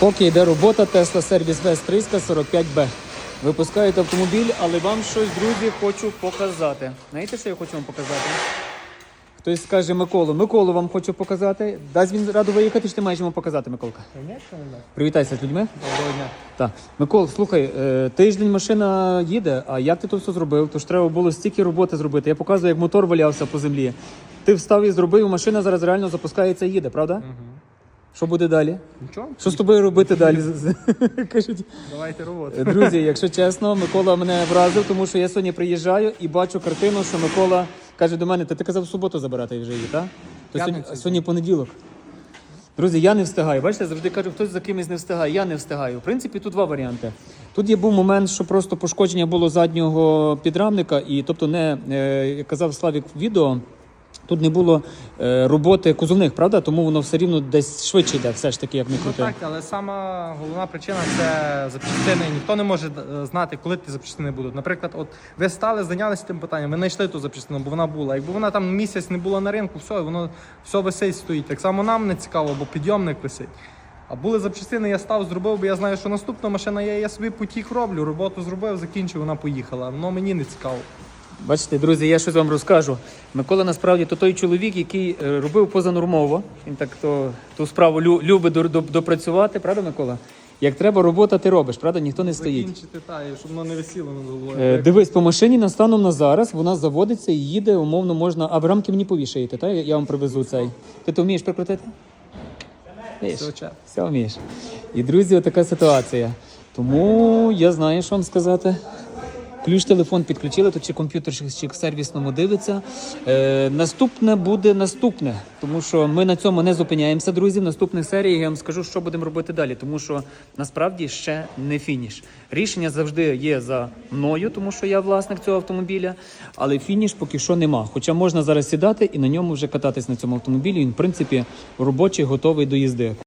Поки йде робота Tesla Service West 345B. Випускають автомобіль, але вам щось, друзі, хочу показати. Знаєте, що я хочу вам показати? Хтось скаже Миколу. Миколу вам хочу показати. Дасть він раду виїхати, чи ти маєш йому показати, Миколка? Привітайся з людьми. Доброго дня. Так. Микол, слухай, е, тиждень машина їде, а як ти то все зробив? Тож треба було стільки роботи зробити. Я показую, як мотор валявся по землі. Ти встав і зробив, машина зараз реально запускається і їде, правда? Угу. Що буде далі? Нічого? Що з тобою робити далі? Кажуть, Давайте роботу. Друзі, якщо чесно, Микола мене вразив, тому що я сьогодні приїжджаю і бачу картину, що Микола каже до мене: та ти казав в суботу забирати вже її, так? То сьогодні, сьогодні понеділок. Друзі, я не встигаю. Бачите, завжди кажу, хтось за кимось не встигає. Я не встигаю. В принципі, тут два варіанти. Тут є був момент, що просто пошкодження було заднього підрамника, і тобто не е, як казав Славік відео. Тут не було е, роботи кузовних, правда? Тому воно все рівно десь швидше йде, все ж таки, як не Ну так, але сама головна причина це запчастини. Ніхто не може е, знати, коли ті запчастини будуть. Наприклад, от ви стали, зайнялися тим питанням, ви знайшли ту запчастину, бо вона була. Якби вона там місяць не була на ринку, все, воно все висить стоїть. Так само нам не цікаво, бо підйомник висить. А були запчастини, я став, зробив, бо я знаю, що наступна машина є, я собі потік роблю, роботу зробив, закінчив, вона поїхала. Воно мені не цікаво. Бачите, друзі, я щось вам розкажу. Микола насправді то той чоловік, який е, робив позанормово. Він так то, ту справу любить до- до- допрацювати, правда, Микола? Як треба робота, ти робиш, правда? Ніхто не стоїть. Закінчити та, щоб воно не висіло над головою. Е, дивись, по машині на станом на зараз вона заводиться і їде, умовно можна. А в рамки мені повішаєте, так? Я я вам привезу цей. Ти то вмієш прикрутити? Вмієш? Все вмієш. І друзі, така ситуація. Тому я знаю, що вам сказати. Ключ телефон підключили, то чи комп'ютер в сервісному дивиться. Е, наступне буде наступне, тому що ми на цьому не зупиняємося, друзі. В наступних серіях я вам скажу, що будемо робити далі, тому що насправді ще не фініш. Рішення завжди є за мною, тому що я власник цього автомобіля, але фініш поки що нема. Хоча можна зараз сідати і на ньому вже кататись на цьому автомобілі. Він, в принципі, робочий, готовий до їзди.